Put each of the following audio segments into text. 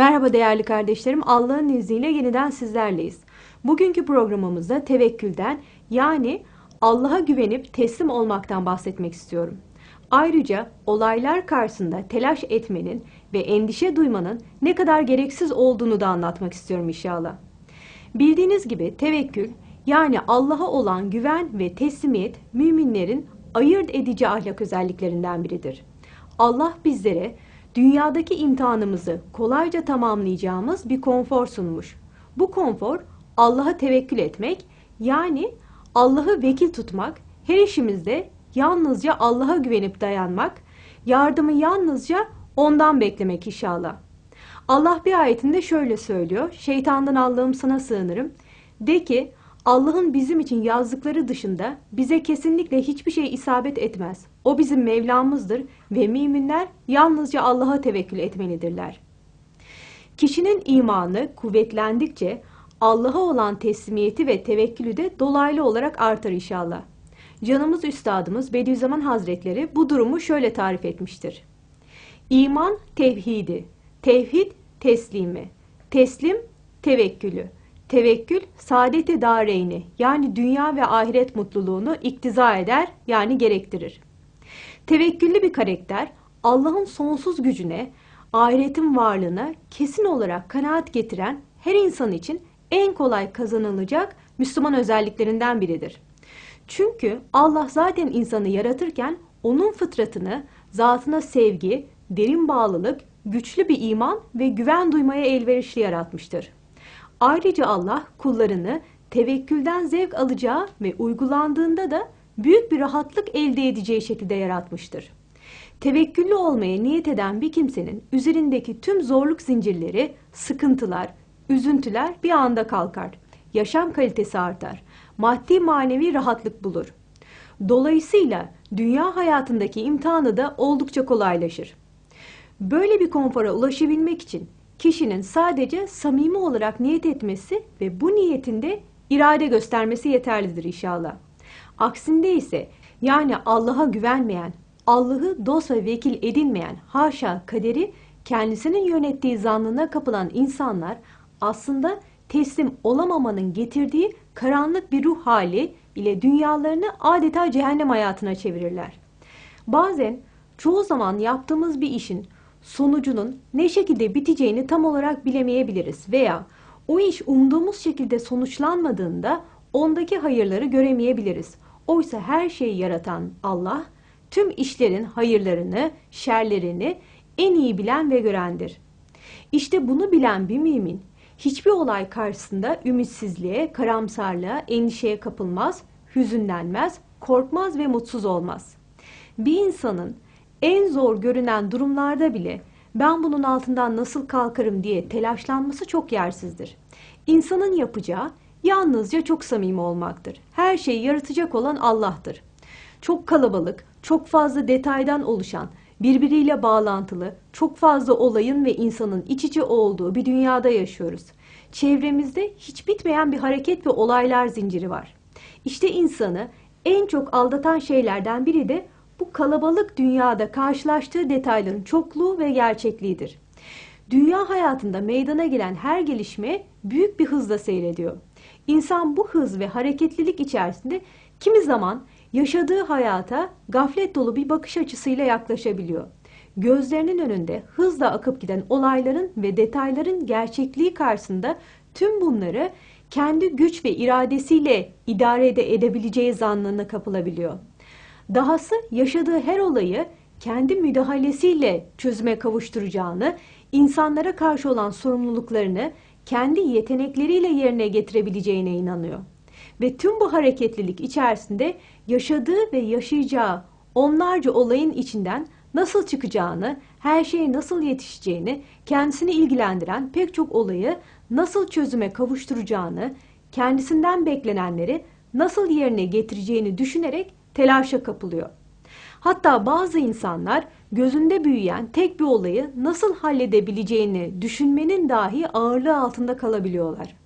Merhaba değerli kardeşlerim. Allah'ın izniyle yeniden sizlerleyiz. Bugünkü programımızda tevekkülden yani Allah'a güvenip teslim olmaktan bahsetmek istiyorum. Ayrıca olaylar karşısında telaş etmenin ve endişe duymanın ne kadar gereksiz olduğunu da anlatmak istiyorum inşallah. Bildiğiniz gibi tevekkül yani Allah'a olan güven ve teslimiyet müminlerin ayırt edici ahlak özelliklerinden biridir. Allah bizlere dünyadaki imtihanımızı kolayca tamamlayacağımız bir konfor sunmuş. Bu konfor Allah'a tevekkül etmek yani Allah'ı vekil tutmak, her işimizde yalnızca Allah'a güvenip dayanmak, yardımı yalnızca ondan beklemek inşallah. Allah bir ayetinde şöyle söylüyor. Şeytandan Allah'ım sana sığınırım. De ki Allah'ın bizim için yazdıkları dışında bize kesinlikle hiçbir şey isabet etmez. O bizim Mevlamızdır ve müminler yalnızca Allah'a tevekkül etmelidirler. Kişinin imanı kuvvetlendikçe Allah'a olan teslimiyeti ve tevekkülü de dolaylı olarak artar inşallah. Canımız Üstadımız Bediüzzaman Hazretleri bu durumu şöyle tarif etmiştir. İman tevhidi, tevhid teslimi, teslim tevekkülü, Tevekkül saadeti dareyni yani dünya ve ahiret mutluluğunu iktiza eder yani gerektirir. Tevekküllü bir karakter Allah'ın sonsuz gücüne, ahiretin varlığına kesin olarak kanaat getiren her insan için en kolay kazanılacak Müslüman özelliklerinden biridir. Çünkü Allah zaten insanı yaratırken onun fıtratını, zatına sevgi, derin bağlılık, güçlü bir iman ve güven duymaya elverişli yaratmıştır. Ayrıca Allah kullarını tevekkülden zevk alacağı ve uygulandığında da büyük bir rahatlık elde edeceği şekilde yaratmıştır. Tevekküllü olmaya niyet eden bir kimsenin üzerindeki tüm zorluk zincirleri, sıkıntılar, üzüntüler bir anda kalkar. Yaşam kalitesi artar. Maddi manevi rahatlık bulur. Dolayısıyla dünya hayatındaki imtihanı da oldukça kolaylaşır. Böyle bir konfora ulaşabilmek için kişinin sadece samimi olarak niyet etmesi ve bu niyetinde irade göstermesi yeterlidir inşallah. Aksinde ise yani Allah'a güvenmeyen, Allah'ı dost ve vekil edinmeyen, haşa kaderi kendisinin yönettiği zannına kapılan insanlar aslında teslim olamamanın getirdiği karanlık bir ruh hali ile dünyalarını adeta cehennem hayatına çevirirler. Bazen çoğu zaman yaptığımız bir işin sonucunun ne şekilde biteceğini tam olarak bilemeyebiliriz veya o iş umduğumuz şekilde sonuçlanmadığında ondaki hayırları göremeyebiliriz. Oysa her şeyi yaratan Allah tüm işlerin hayırlarını, şerlerini en iyi bilen ve görendir. İşte bunu bilen bir mümin hiçbir olay karşısında ümitsizliğe, karamsarlığa, endişeye kapılmaz, hüzünlenmez, korkmaz ve mutsuz olmaz. Bir insanın en zor görünen durumlarda bile ben bunun altından nasıl kalkarım diye telaşlanması çok yersizdir. İnsanın yapacağı yalnızca çok samimi olmaktır. Her şeyi yaratacak olan Allah'tır. Çok kalabalık, çok fazla detaydan oluşan, birbiriyle bağlantılı, çok fazla olayın ve insanın iç içe olduğu bir dünyada yaşıyoruz. Çevremizde hiç bitmeyen bir hareket ve olaylar zinciri var. İşte insanı en çok aldatan şeylerden biri de bu kalabalık dünyada karşılaştığı detayların çokluğu ve gerçekliğidir. Dünya hayatında meydana gelen her gelişme büyük bir hızla seyrediyor. İnsan bu hız ve hareketlilik içerisinde kimi zaman yaşadığı hayata gaflet dolu bir bakış açısıyla yaklaşabiliyor. Gözlerinin önünde hızla akıp giden olayların ve detayların gerçekliği karşısında tüm bunları kendi güç ve iradesiyle idare de edebileceği zannına kapılabiliyor. Dahası yaşadığı her olayı kendi müdahalesiyle çözüme kavuşturacağını, insanlara karşı olan sorumluluklarını kendi yetenekleriyle yerine getirebileceğine inanıyor. Ve tüm bu hareketlilik içerisinde yaşadığı ve yaşayacağı onlarca olayın içinden nasıl çıkacağını, her şeye nasıl yetişeceğini, kendisini ilgilendiren pek çok olayı nasıl çözüme kavuşturacağını, kendisinden beklenenleri nasıl yerine getireceğini düşünerek telaşa kapılıyor. Hatta bazı insanlar gözünde büyüyen tek bir olayı nasıl halledebileceğini düşünmenin dahi ağırlığı altında kalabiliyorlar.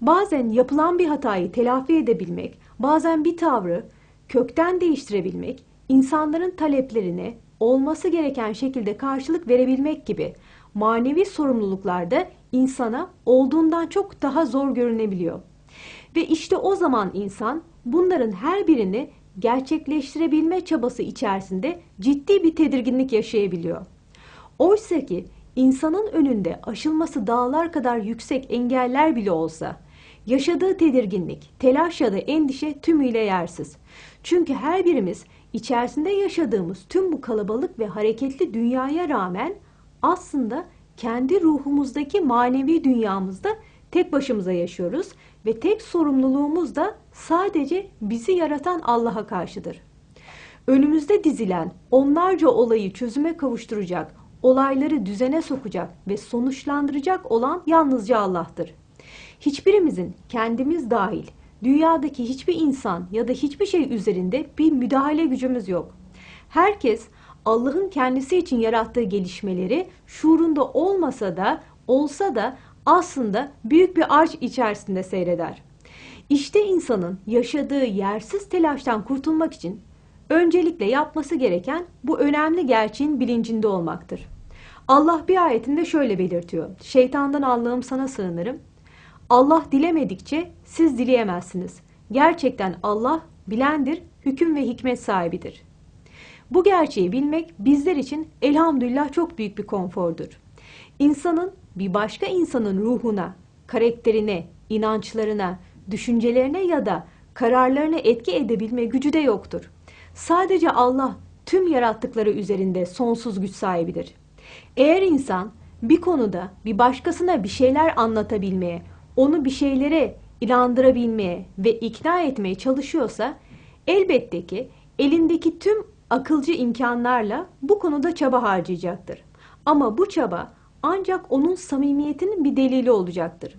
Bazen yapılan bir hatayı telafi edebilmek, bazen bir tavrı kökten değiştirebilmek, insanların taleplerine olması gereken şekilde karşılık verebilmek gibi manevi sorumluluklarda insana olduğundan çok daha zor görünebiliyor. Ve işte o zaman insan bunların her birini gerçekleştirebilme çabası içerisinde ciddi bir tedirginlik yaşayabiliyor. Oysa ki insanın önünde aşılması dağlar kadar yüksek engeller bile olsa yaşadığı tedirginlik, telaş ya da endişe tümüyle yersiz. Çünkü her birimiz içerisinde yaşadığımız tüm bu kalabalık ve hareketli dünyaya rağmen aslında kendi ruhumuzdaki manevi dünyamızda tek başımıza yaşıyoruz ve tek sorumluluğumuz da sadece bizi yaratan Allah'a karşıdır. Önümüzde dizilen onlarca olayı çözüme kavuşturacak, olayları düzene sokacak ve sonuçlandıracak olan yalnızca Allah'tır. Hiçbirimizin kendimiz dahil dünyadaki hiçbir insan ya da hiçbir şey üzerinde bir müdahale gücümüz yok. Herkes Allah'ın kendisi için yarattığı gelişmeleri şuurunda olmasa da olsa da aslında büyük bir arş içerisinde seyreder. İşte insanın yaşadığı yersiz telaştan kurtulmak için öncelikle yapması gereken bu önemli gerçeğin bilincinde olmaktır. Allah bir ayetinde şöyle belirtiyor. Şeytandan Allah'ım sana sığınırım. Allah dilemedikçe siz dileyemezsiniz. Gerçekten Allah bilendir, hüküm ve hikmet sahibidir. Bu gerçeği bilmek bizler için elhamdülillah çok büyük bir konfordur. İnsanın bir başka insanın ruhuna, karakterine, inançlarına, düşüncelerine ya da kararlarına etki edebilme gücü de yoktur. Sadece Allah tüm yarattıkları üzerinde sonsuz güç sahibidir. Eğer insan bir konuda bir başkasına bir şeyler anlatabilmeye, onu bir şeylere inandırabilmeye ve ikna etmeye çalışıyorsa elbette ki elindeki tüm akılcı imkanlarla bu konuda çaba harcayacaktır. Ama bu çaba ancak onun samimiyetinin bir delili olacaktır.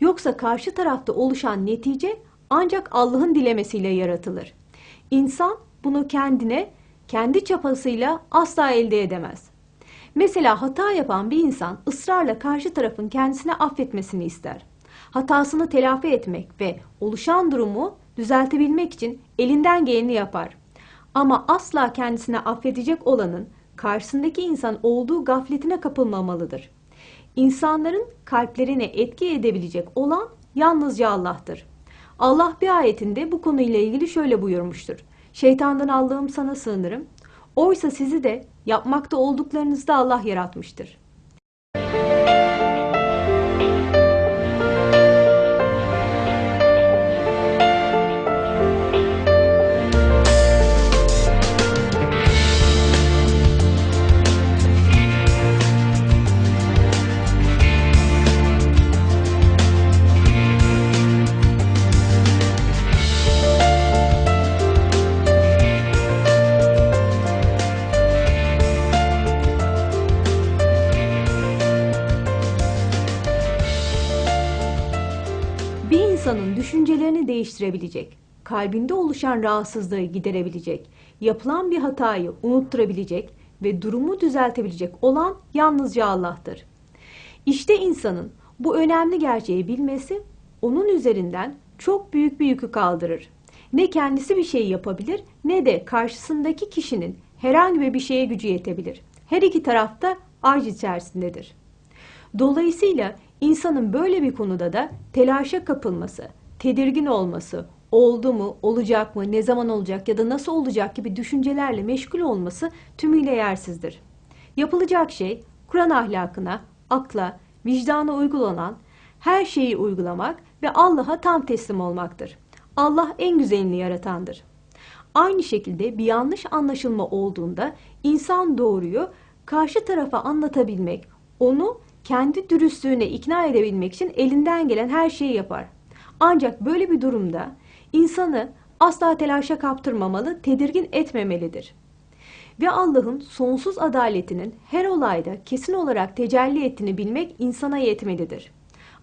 Yoksa karşı tarafta oluşan netice ancak Allah'ın dilemesiyle yaratılır. İnsan bunu kendine, kendi çapasıyla asla elde edemez. Mesela hata yapan bir insan ısrarla karşı tarafın kendisine affetmesini ister. Hatasını telafi etmek ve oluşan durumu düzeltebilmek için elinden geleni yapar. Ama asla kendisine affedecek olanın karşısındaki insan olduğu gafletine kapılmamalıdır. İnsanların kalplerine etki edebilecek olan yalnızca Allah'tır. Allah bir ayetinde bu konuyla ilgili şöyle buyurmuştur. Şeytandan Allah'ım sana sığınırım. Oysa sizi de yapmakta olduklarınızda Allah yaratmıştır. Düşüncelerini değiştirebilecek, kalbinde oluşan rahatsızlığı giderebilecek, yapılan bir hatayı unutturabilecek ve durumu düzeltebilecek olan yalnızca Allah'tır. İşte insanın bu önemli gerçeği bilmesi onun üzerinden çok büyük bir yükü kaldırır. Ne kendisi bir şey yapabilir ne de karşısındaki kişinin herhangi bir şeye gücü yetebilir. Her iki tarafta arz içerisindedir. Dolayısıyla insanın böyle bir konuda da telaşa kapılması, tedirgin olması, oldu mu, olacak mı, ne zaman olacak ya da nasıl olacak gibi düşüncelerle meşgul olması tümüyle yersizdir. Yapılacak şey Kur'an ahlakına, akla, vicdana uygulanan her şeyi uygulamak ve Allah'a tam teslim olmaktır. Allah en güzelini yaratandır. Aynı şekilde bir yanlış anlaşılma olduğunda insan doğruyu karşı tarafa anlatabilmek, onu kendi dürüstlüğüne ikna edebilmek için elinden gelen her şeyi yapar. Ancak böyle bir durumda insanı asla telaşa kaptırmamalı, tedirgin etmemelidir. Ve Allah'ın sonsuz adaletinin her olayda kesin olarak tecelli ettiğini bilmek insana yetmelidir.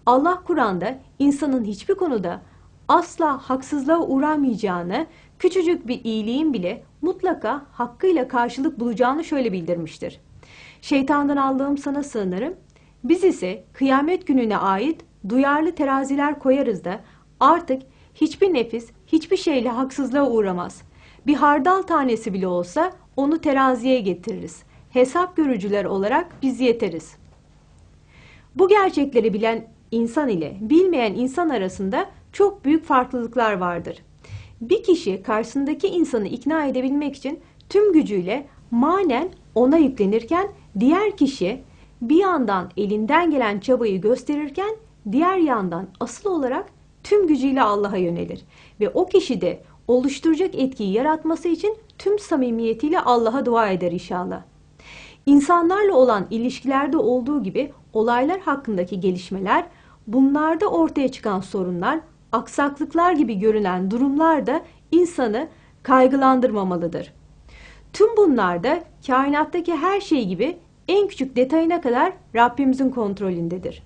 Allah Kur'an'da insanın hiçbir konuda asla haksızlığa uğramayacağını, küçücük bir iyiliğin bile mutlaka hakkıyla karşılık bulacağını şöyle bildirmiştir. Şeytandan Allah'ım sana sığınırım. Biz ise kıyamet gününe ait duyarlı teraziler koyarız da artık hiçbir nefis hiçbir şeyle haksızlığa uğramaz. Bir hardal tanesi bile olsa onu teraziye getiririz. Hesap görücüler olarak biz yeteriz. Bu gerçekleri bilen insan ile bilmeyen insan arasında çok büyük farklılıklar vardır. Bir kişi karşısındaki insanı ikna edebilmek için tüm gücüyle manen ona yüklenirken diğer kişi bir yandan elinden gelen çabayı gösterirken diğer yandan asıl olarak tüm gücüyle Allah'a yönelir ve o kişi de oluşturacak etkiyi yaratması için tüm samimiyetiyle Allah'a dua eder inşallah. İnsanlarla olan ilişkilerde olduğu gibi olaylar hakkındaki gelişmeler, bunlarda ortaya çıkan sorunlar, aksaklıklar gibi görünen durumlar da insanı kaygılandırmamalıdır. Tüm bunlar da kainattaki her şey gibi en küçük detayına kadar Rabbimizin kontrolündedir.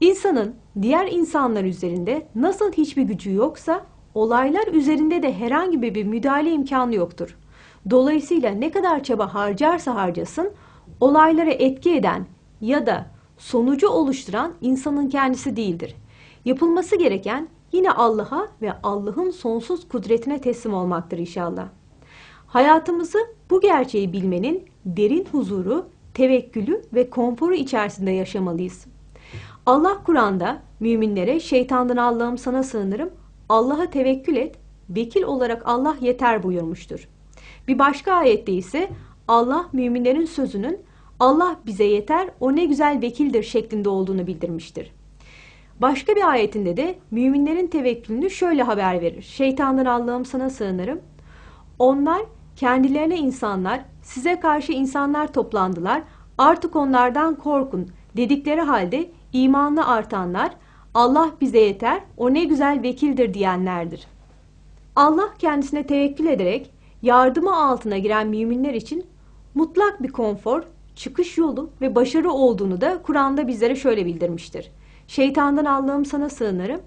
İnsanın diğer insanlar üzerinde nasıl hiçbir gücü yoksa olaylar üzerinde de herhangi bir müdahale imkanı yoktur. Dolayısıyla ne kadar çaba harcarsa harcasın olaylara etki eden ya da sonucu oluşturan insanın kendisi değildir. Yapılması gereken yine Allah'a ve Allah'ın sonsuz kudretine teslim olmaktır inşallah. Hayatımızı bu gerçeği bilmenin derin huzuru, tevekkülü ve konforu içerisinde yaşamalıyız. Allah Kur'an'da müminlere şeytandan Allah'ım sana sığınırım, Allah'a tevekkül et, vekil olarak Allah yeter buyurmuştur. Bir başka ayette ise Allah müminlerin sözünün Allah bize yeter, o ne güzel vekildir şeklinde olduğunu bildirmiştir. Başka bir ayetinde de müminlerin tevekkülünü şöyle haber verir. Şeytandan Allah'ım sana sığınırım. Onlar kendilerine insanlar, size karşı insanlar toplandılar. Artık onlardan korkun dedikleri halde imanlı artanlar Allah bize yeter, o ne güzel vekildir diyenlerdir. Allah kendisine tevekkül ederek yardımı altına giren müminler için mutlak bir konfor, çıkış yolu ve başarı olduğunu da Kur'an'da bizlere şöyle bildirmiştir. Şeytandan Allah'ım sana sığınırım.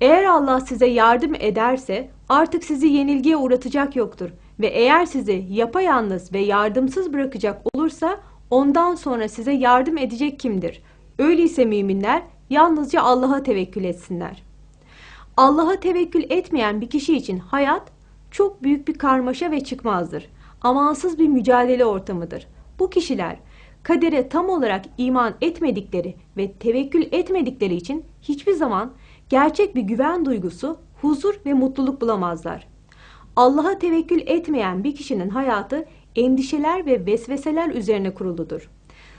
Eğer Allah size yardım ederse artık sizi yenilgiye uğratacak yoktur. Ve eğer sizi yapayalnız ve yardımsız bırakacak olursa ondan sonra size yardım edecek kimdir? Öyleyse müminler yalnızca Allah'a tevekkül etsinler. Allah'a tevekkül etmeyen bir kişi için hayat çok büyük bir karmaşa ve çıkmazdır. Amansız bir mücadele ortamıdır. Bu kişiler kadere tam olarak iman etmedikleri ve tevekkül etmedikleri için hiçbir zaman gerçek bir güven duygusu, huzur ve mutluluk bulamazlar. Allah'a tevekkül etmeyen bir kişinin hayatı endişeler ve vesveseler üzerine kuruludur.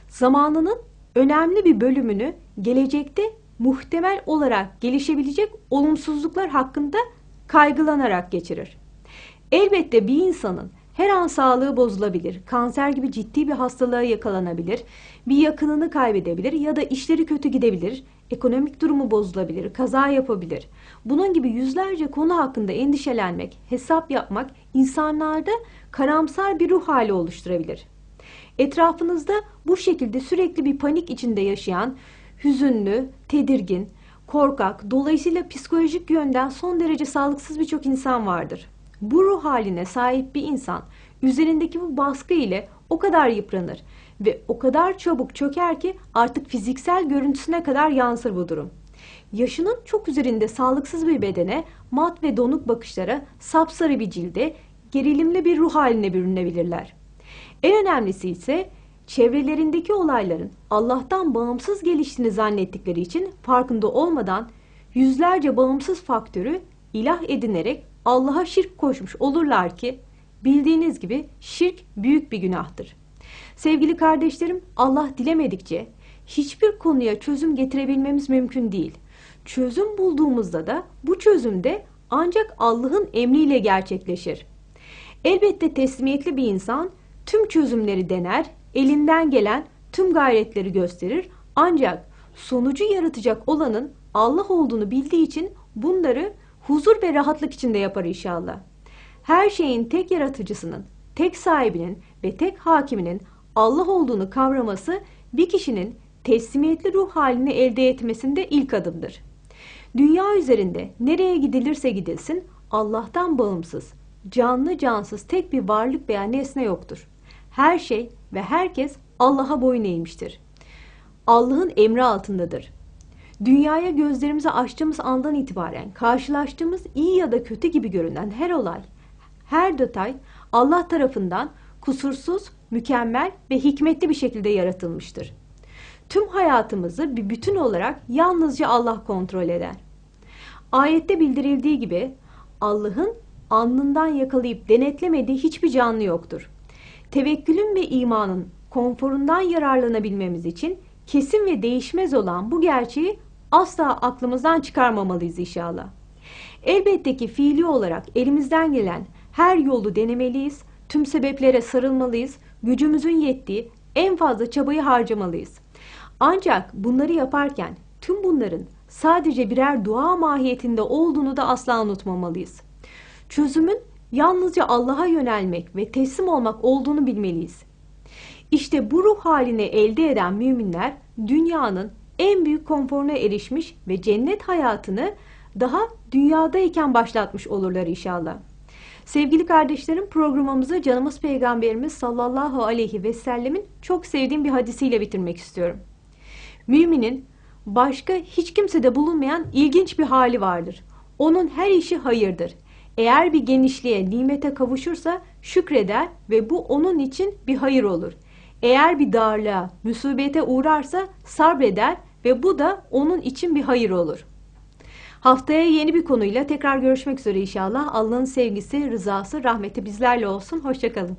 Zamanının önemli bir bölümünü gelecekte muhtemel olarak gelişebilecek olumsuzluklar hakkında kaygılanarak geçirir. Elbette bir insanın her an sağlığı bozulabilir, kanser gibi ciddi bir hastalığa yakalanabilir, bir yakınını kaybedebilir ya da işleri kötü gidebilir, ekonomik durumu bozulabilir, kaza yapabilir. Bunun gibi yüzlerce konu hakkında endişelenmek, hesap yapmak insanlarda karamsar bir ruh hali oluşturabilir. Etrafınızda bu şekilde sürekli bir panik içinde yaşayan, hüzünlü, tedirgin, korkak, dolayısıyla psikolojik yönden son derece sağlıksız birçok insan vardır. Bu ruh haline sahip bir insan üzerindeki bu baskı ile o kadar yıpranır ve o kadar çabuk çöker ki artık fiziksel görüntüsüne kadar yansır bu durum. Yaşının çok üzerinde sağlıksız bir bedene, mat ve donuk bakışlara, sapsarı bir cilde, gerilimli bir ruh haline bürünebilirler. En önemlisi ise çevrelerindeki olayların Allah'tan bağımsız geliştiğini zannettikleri için farkında olmadan yüzlerce bağımsız faktörü ilah edinerek Allah'a şirk koşmuş olurlar ki bildiğiniz gibi şirk büyük bir günahtır. Sevgili kardeşlerim Allah dilemedikçe hiçbir konuya çözüm getirebilmemiz mümkün değil. Çözüm bulduğumuzda da bu çözümde ancak Allah'ın emriyle gerçekleşir. Elbette teslimiyetli bir insan tüm çözümleri dener, elinden gelen tüm gayretleri gösterir ancak sonucu yaratacak olanın Allah olduğunu bildiği için bunları huzur ve rahatlık içinde yapar inşallah. Her şeyin tek yaratıcısının, tek sahibinin ve tek hakiminin Allah olduğunu kavraması bir kişinin teslimiyetli ruh halini elde etmesinde ilk adımdır. Dünya üzerinde nereye gidilirse gidilsin Allah'tan bağımsız, canlı cansız tek bir varlık veya nesne yoktur. Her şey ve herkes Allah'a boyun eğmiştir. Allah'ın emri altındadır. Dünyaya gözlerimizi açtığımız andan itibaren karşılaştığımız iyi ya da kötü gibi görünen her olay, her detay Allah tarafından kusursuz, mükemmel ve hikmetli bir şekilde yaratılmıştır. Tüm hayatımızı bir bütün olarak yalnızca Allah kontrol eder. Ayette bildirildiği gibi Allah'ın alnından yakalayıp denetlemediği hiçbir canlı yoktur. Tevekkülün ve imanın konforundan yararlanabilmemiz için kesin ve değişmez olan bu gerçeği asla aklımızdan çıkarmamalıyız inşallah. Elbette ki fiili olarak elimizden gelen her yolu denemeliyiz, tüm sebeplere sarılmalıyız, gücümüzün yettiği en fazla çabayı harcamalıyız. Ancak bunları yaparken tüm bunların sadece birer dua mahiyetinde olduğunu da asla unutmamalıyız. Çözümün yalnızca Allah'a yönelmek ve teslim olmak olduğunu bilmeliyiz. İşte bu ruh halini elde eden müminler dünyanın en büyük konforuna erişmiş ve cennet hayatını daha dünyadayken başlatmış olurlar inşallah. Sevgili kardeşlerim programımızı canımız peygamberimiz sallallahu aleyhi ve sellemin çok sevdiğim bir hadisiyle bitirmek istiyorum. Müminin başka hiç kimsede bulunmayan ilginç bir hali vardır. Onun her işi hayırdır. Eğer bir genişliğe, nimete kavuşursa şükreder ve bu onun için bir hayır olur. Eğer bir darlığa, musibete uğrarsa sabreder ve bu da onun için bir hayır olur. Haftaya yeni bir konuyla tekrar görüşmek üzere inşallah. Allah'ın sevgisi, rızası, rahmeti bizlerle olsun. Hoşçakalın.